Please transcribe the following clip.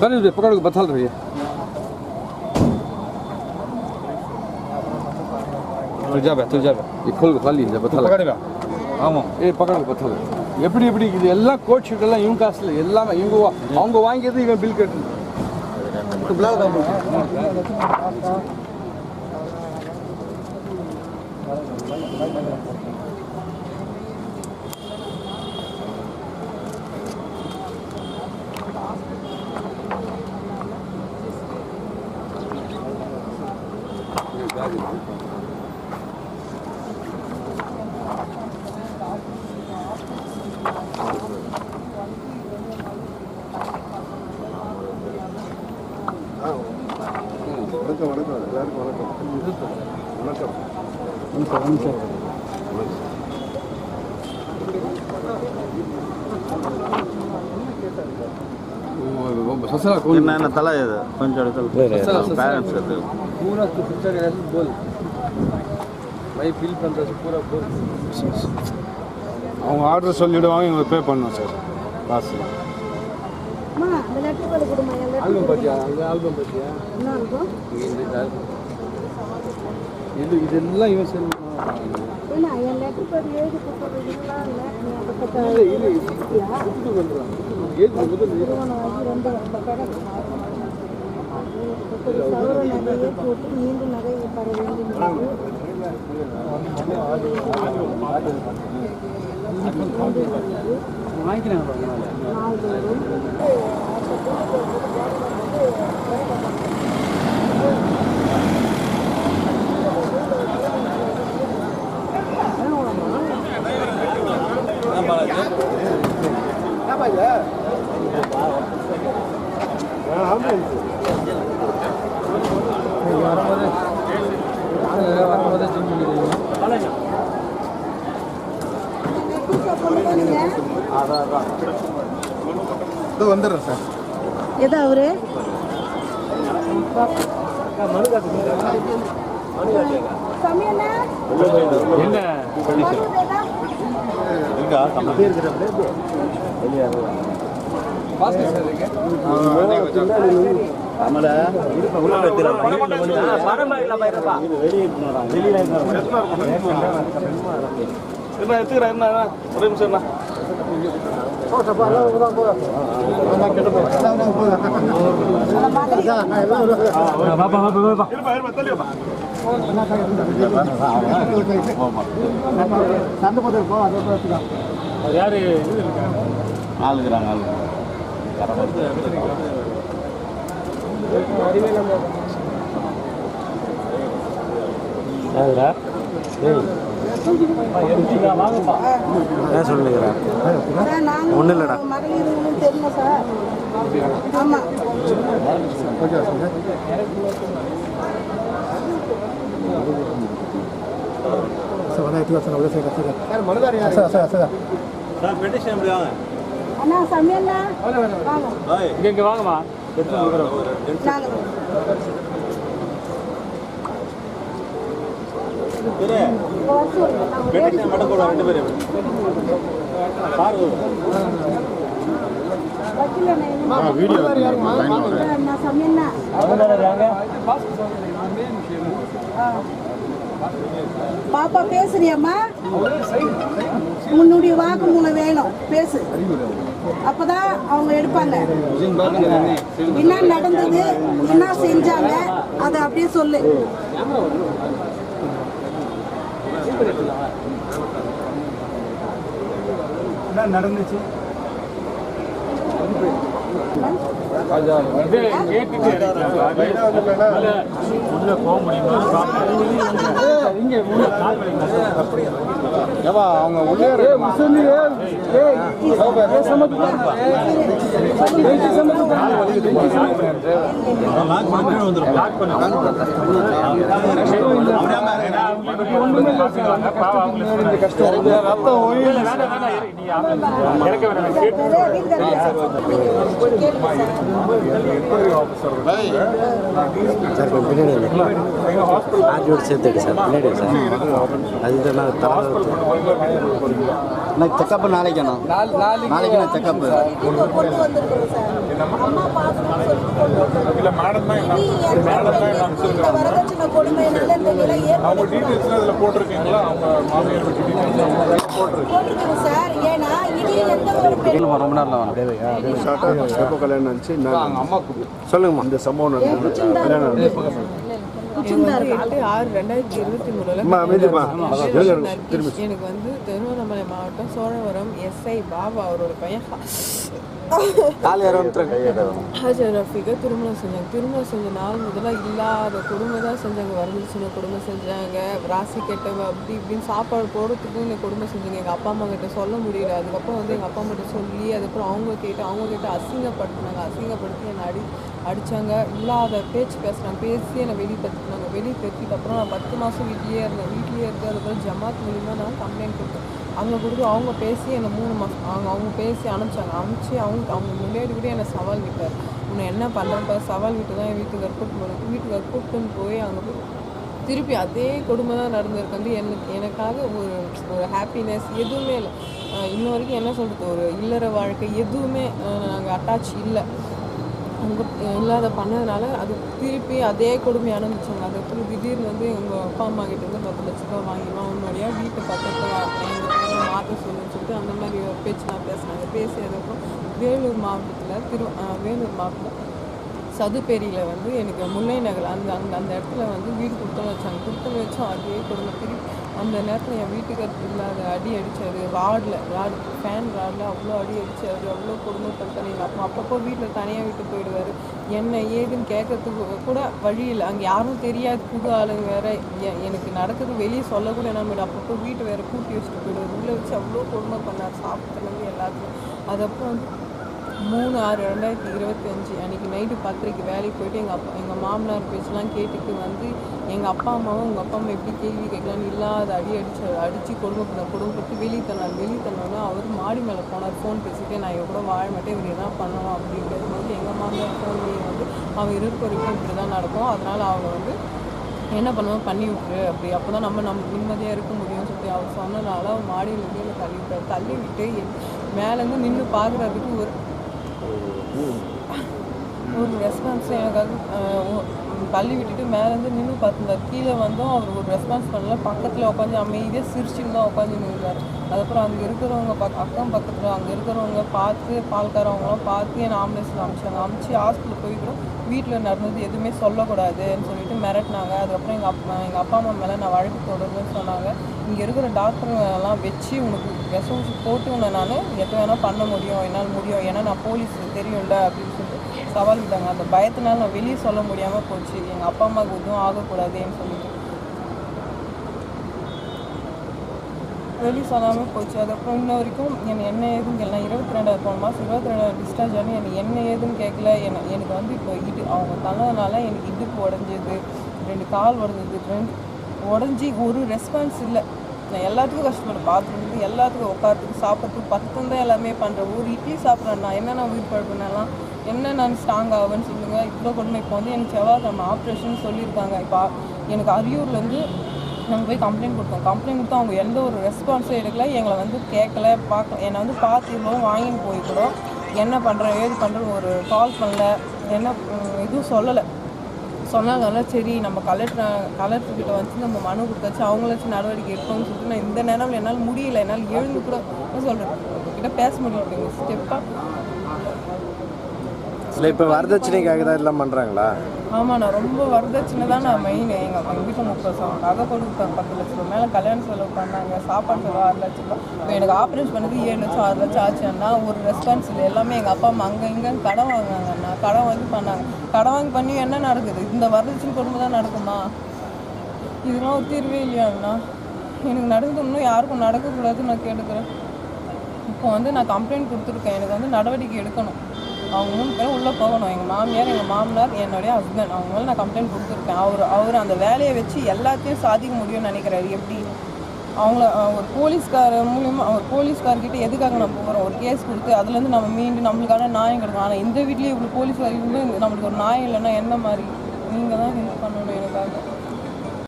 पहले पकड़ के बथल रही है तू जा बे तू जा बे ये खोल के खाली है बथल பக்கடுக்கா ஆமாம் ஏய் பக்கத்தில் பத்தல எப்படி எப்படி இது எல்லாம் கோட் ஷீட் எல்லாம் இவங்க காசுல எல்லாமே இவங்க வா- அவங்க வாங்கியது இவன் பில் கட்டணும் வணக்கம் வணக்கம் வணக்கம் வணக்கம் என்ன தலை ತಲ ಇದೆ? ಕೊಂಚ பேரண்ட்ஸ் ಅದು ಪೂರಾ ಪಿಕ್ಚರ್ ಎಲ್ಲ பூரா ಬೋಲ್ அவங்க ஆர்டர் சொல்லிவிடுவாங்க இவங்க பே பண்ணோம் சார் காசு ஆல்பம் பார்த்தியா அந்த ஆல்பம் பார்த்தியா இது இதெல்லாம் இவன் செல்லும் ஏன்னா என் லெட்டர் போட்டு எழுதி கொடுத்ததுங்களா இல்லை நீ அந்த பக்கம் இல்லை இல்லை இது பண்ணுறான் ஏழு முதல் திருமணம் ஆகி ரெண்டு அந்த கடை சவர நகையை போட்டு மீண்டும் நகையை பெற வேண்டும் நாள்தோறும் வரும்போது ஜிம் பண்ணிடுவீங்க இதோ வந்துடுறேன் சார். எது அவரு? என்ன? என்ன எடுத்துக்கிறேன் என்ன ஒரே நிமிஷம் என்ன ஆளுக்குறாங்க ஆளுக்கு சார் நாங்கள் ஒன்றும் இல்லைடா. சார் சார் அண்ணா சமையல்னா வாங்க இங்கே இங்கே வாங்கம்மா இப்போ வர சொல்லுங்க நாங்கள் பெட்டிஷன் மட்டும் கூட ரெண்டு பேரும் பாருங்க வக்கீல் அண்ணா வீடியோ பாப்பா பேசுறியம்மா? உன்னுடைய வாக்குமூலம் வேணும். பேசு. அப்பதான் அவங்க எடுப்பாங்க. என்ன நடந்தது? என்ன செஞ்சாங்க? அதை அப்படியே சொல்லு. என்ன நடந்துச்சு? உள்ள போக முடியுமா? ஏவா அவங்க உள்ளே ரத்தம் இறக்க வேணாம் கேட்டு சார் பின்னாடி சார் அதுதான் நான் நான் செக்கப் நாளைக்கண்ணா நாலு நாளைக்கு நாளைக்கு நான் செக்கப் ரொம்ப நேரம் கல்யாணம் சொல்லுங்கம்மா. இந்த சம்பவம் கல்யாணம் நடந்தது. எனக்கு வந்து எட்டு ஆறு ரெண்டாயிரத்தி இருபத்தி மூணுல. எனக்கு வந்து திருவண்ணாமலை மாவட்டம் சோழவரம் எஸ்ஐ பாபா அவரோட பையன். ஹாஜா ரஃபிகா திருமணம் செஞ்சாங்க திருமணம் செஞ்ச நாள் முதல்ல இல்லாத கொடுமை தான் செஞ்சாங்க. வரதட்சணை கொடுமை செஞ்சாங்க. ராசி கெட்டவ அப்படி இப்படின்னு சாப்பாடு போடுறதுக்கும் இந்த கொடுமை செஞ்சாங்க. எங்கள் அப்பா அம்மா கிட்ட சொல்ல முடியல. அதுக்கப்புறம் வந்து எங்கள் அப்பா அம்மா கிட்ட சொல்லி அதுக்கப்புறம் அவங்க கேட்டு அவங்க கிட்ட அசிங்கப்படுத்தினாங்க. அசிங்கப்படுத்தி என்னை அடி அடித்தாங்க இல்லாத பேச்சு பேசுனாங்க பேசி என்னை வெளியே தட்டினாங்க வெளியே தட்டிட்டு அப்புறம் நான் பத்து மாதம் வீட்லேயே இருந்தேன். வீட்லேயே இருந்து அதுக்கப்புறம் ஜமாத் மூலிமா நான் கம்ப்ளைண்ட் கொடுத்தேன். அவங்க கொடுத்து அவங்க பேசி என்னை மூணு மாதம் அவங்க அவங்க பேசி அனுப்பிச்சாங்க. அனுப்பிச்சு அவங்க அவங்க முன்னாடி கூட என்னை சவால் விட்டார். உன்னை என்ன பண்ணுறப்ப சவால் விட்டு தான் என் வீட்டுக்கு கூப்பிட்டு போனேன். வீட்டுக்கு கூப்பிட்டுன்னு போய் அங்கே போய் திருப்பி அதே கொடுமை தான் நடந்திருக்கு வந்து எனக்கு எனக்காக ஒரு ஒரு ஹாப்பினஸ் எதுவுமே இல்லை. இன்ன வரைக்கும் என்ன சொல்கிறது ஒரு இல்லற வாழ்க்கை எதுவுமே நாங்கள் அட்டாச் இல்லை. அங்கே இல்லாத பண்ணதுனால அது திருப்பி அதே கொடுமை அனுபவிச்சாங்க அதுக்கப்புறம் திடீர்னு வந்து எங்கள் அப்பா அம்மா கிட்ட வந்து பத்து லட்ச ரூபா வாங்கிடுவோம் உன்னுடைய வீட்டு பக்கத்தில் மாற்ற பேச்சுலாம் பேசினாங்க பேசி பேசியதுக்கும் வேலூர் மாவட்டத்தில் திரு வேலூர் மாவட்டத்தில் சதுப்பேரியில் வந்து எனக்கு முல்லை நகர் அந்த அந்த அந்த இடத்துல வந்து வீடு கொடுத்தோன்னு வச்சாங்க. கொடுத்தோன்னு வச்சோம் அதே கொடுமை திருப்பி அந்த நேரத்தில் என் வீட்டுக்கு இல்லாத அடி அடித்தாரு ராடில் ராடு ஃபேன் ராடில் அவ்வளோ அடி அடித்தாரு அவ்வளோ கொடுமைப்படுத்தாரு எங்கள் அப்பா அப்பப்போ வீட்டில் தனியாக விட்டு போயிடுவார். என்ன ஏதுன்னு கேட்கறதுக்கு கூட வழி இல்லை. அங்கே யாரும் தெரியாது. புது ஆளுங்க வேற. எ- எனக்கு நடக்கிறது வெளியே சொல்லக்கூட நம்ம அப்பப்போ வீட்டை வேறு கூட்டி வச்சுட்டு போயிடுவார். உள்ளே வச்சு அவ்வளோ கொடுமை பண்ணார். சாப்பிட்டதுலேருந்து எல்லாத்துக்கும் அதப்போ வந்து மூணு ஆறு ரெண்டாயிரத்தி இருபத்தி அஞ்சு அன்றைக்கி நைட்டு பத்திரிக்கை வேலைக்கு போயிட்டு எங்கள் அப்பா எங்கள் மாமனார் பேச்செலாம் கேட்டுட்டு வந்து எங்கள் அப்பா அம்மாவும் உங்கள் அப்பா அம்மா எப்படி கேள்வி கேட்கலான்னு இல்லாத அடி அடிச்சு அடித்து கொடுமை கொடுமைப்பட்டு வெளியே தந்தார் வெளியே தந்தோடனே அவர் மாடி மேலே போனார் ஃபோன் பேசிட்டு நான் எவ்வளோ கூட வாழ மாட்டேன் இவர் என்ன பண்ணலாம் அப்படிங்கிறது வந்து எங்கள் மாமனார் பண்ணி வந்து அவன் இருக்க வரைக்கும் இப்படி தான் நடக்கும். அதனால் அவங்க வந்து என்ன பண்ணுவோம் பண்ணி விட்டுரு அப்படி. அப்போ தான் நம்ம நம்ம நிம்மதியாக இருக்க முடியும்னு சொல்லி அவர் சொன்னனால அவன் மாடியிலேருந்து என்னை தள்ளி விட்டார். தள்ளி விட்டு மேலேருந்து நின்று பார்க்குறதுக்கு ஒரு ஒரு ரெஸ்பான்ஸ் எனக்காக தள்ளி விட்டுட்டு மேலேருந்து நின்று பார்த்துருந்தார். கீழே வந்தோம் அவர் ஒரு ரெஸ்பான்ஸ் பண்ணல. பக்கத்தில் உட்காந்து அமைதியாக சிரிச்சுன்னு தான் உட்காந்து நின்றார் அதுக்கப்புறம் அங்கே இருக்கிறவங்க பக் அக்கம் பக்கத்தில் அங்கே இருக்கிறவங்க பார்த்து பால்காரவங்களாம் பார்த்து என்னை ஆம்புலன்ஸில் அமிச்சாங்க. அமிச்சு ஹாஸ்பிட்டல் போய்க்கிறோம் வீட்டில் நடந்தது எதுவுமே சொல்லக்கூடாதுன்னு சொல்லிட்டு மிரட்டினாங்க. அதுக்கப்புறம் எங்கள் அப்பா எங்கள் அப்பா அம்மா மேலே நான் வழக்கு தொடருன்னு சொன்னாங்க. இங்கே இருக்கிற டாக்டருங்க எல்லாம் வச்சு உனக்கு விஷம் ஊசி போட்டு உன்னை நான் எது வேணால் பண்ண முடியும். என்னால் முடியும். ஏன்னா நான் போலீஸ் தெரியும்ல அப்படின்னு சொல்லிட்டு சவால் விட்டாங்க. அந்த பயத்தினால நான் வெளியே சொல்ல முடியாமல் போச்சு. எங்கள் அப்பா அம்மாவுக்கு எதுவும் ஆகக்கூடாதுன்னு சொல்லிட்டு. வெளியே சொல்லாமல் போச்சு. அதுக்கப்புறம் இன்ன வரைக்கும் என்னை என்ன ஏதுன்னு கேட்கல இருபத்தி ரெண்டாவது போன மாதம் இருபத்தி ரெண்டாவது டிஸ்சார்ஜ் ஆனால் என்னை என்ன ஏதுன்னு கேட்கல என்ன எனக்கு வந்து இப்போ இடு அவங்க தள்ளதுனால எனக்கு இடுப்பு உடஞ்சது. ரெண்டு கால் உடஞ்சது. ரெண்டு உடஞ்சி ஒரு ரெஸ்பான்ஸ் இல்லை. நான் எல்லாத்துக்கும் கஷ்டப்படுறேன் பாத்ரூம்க்கு எல்லாத்துக்கும் உட்காரத்துக்கு சாப்பிட்றதுக்கு பத்தம் தான் எல்லாமே பண்ணுறேன் ஒரு இட்லி சாப்பிட்றேன். நான் என்ன நான் உயிர் பழப்பினெல்லாம் என்ன நான் ஸ்ட்ராங் ஆகுன்னு சொல்லுங்கள் இவ்வளோ கொடுமை இப்போ வந்து எனக்கு செவ்வாய்க்கிழமை ஆப்ரேஷன் சொல்லியிருக்காங்க. இப்போ எனக்கு அரியூர்லேருந்து நாங்கள் போய் கம்ப்ளைண்ட் கொடுத்தோம். கம்ப்ளைண்ட் கொடுத்தா அவங்க எந்த ஒரு ரெஸ்பான்ஸும் எடுக்கல. எங்களை வந்து கேட்கல பார்க்க என்னை வந்து பார்த்து இவ்வளோ வாங்கின்னு போய் கூட என்ன பண்ணுறேன் ஏது பண்ணுறேன் ஒரு கால் பண்ணல. என்ன இதுவும் சொல்லலை. சொன்னாங்கல்ல சரி நம்ம கலெக்டர் கலெக்டர்கிட்ட வந்து நம்ம மனு கொடுத்தாச்சு. அவங்களாச்சும் நடவடிக்கை எடுக்கணும்னு சொல்லிட்டு நான் இந்த நேரம் என்னால் முடியல. என்னால் எழுந்து கூட சொல்கிறேன் கிட்ட பேச முடியல. ஸ்டெப்பாக இல்லை இப்போ வரதட்சணைக்காக தான் எல்லாம் பண்ணுறாங்களா ஆமாம் நான் ரொம்ப வரதட்சணை தான் நான் மெயின் எங்கள் எங்கள் வீட்டில் முப்பது சவம் நகை கொடுத்தேன் பத்து லட்ச ரூபா மேலே கல்யாணம் செலவு பண்ணாங்க. சாப்பாடு செலவு ஆறு லட்ச ரூபா இப்போ எனக்கு ஆப்ரேஷன் பண்ணது ஏழு லட்சம் ஆறு லட்சம் ஆச்சுன்னா ஒரு ரெஸ்பான்ஸ் இல்லை. எல்லாமே எங்கள் அப்பா அம்மா அங்கே இங்கே கடன் வாங்குனாங்கண்ணா கடன் வாங்கி பண்ணாங்க. கடன் வாங்கி பண்ணி என்ன நடக்குது? இந்த வரதட்சணை கொடுமை தான் நடக்குமா? இதெல்லாம் ஒரு தீர்வே இல்லையாண்ணா எனக்கு நடந்தது இன்னும் யாருக்கும் நடக்கக்கூடாதுன்னு நான் கேட்டுக்கிறேன். இப்போ வந்து நான் கம்ப்ளைண்ட் கொடுத்துருக்கேன். எனக்கு வந்து நடவடிக்கை எடுக்கணும். அவங்க மூணு பேரும் உள்ளே போகணும். எங்கள் மாமியார் எங்கள் மாமனார் என்னுடைய ஹஸ்பண்ட் அவங்க மேலே நான் கம்ப்ளைண்ட் கொடுத்துருக்கேன். அவர் அவர் அந்த வேலையை வச்சு எல்லாத்தையும் சாதிக்க முடியும்னு நினைக்கிறாரு. எப்படி? அவங்கள ஒரு போலீஸ்கார் மூலியமாக ஒரு போலீஸ்கார்கிட்ட எதுக்காக நம்ம போகிறோம் ஒரு கேஸ் கொடுத்து அதுலேருந்து நம்ம மீண்டு நம்மளுக்கான நியாயம் கிடைக்கும் ஆனால் இந்த வீட்லேயே இவ்வளோ போலீஸ்கார் இருந்து நம்மளுக்கு ஒரு நியாயம் இல்லைன்னா என்ன மாதிரி? நீங்கள் தான் ஹெல்ப் பண்ணணும் எனக்காக.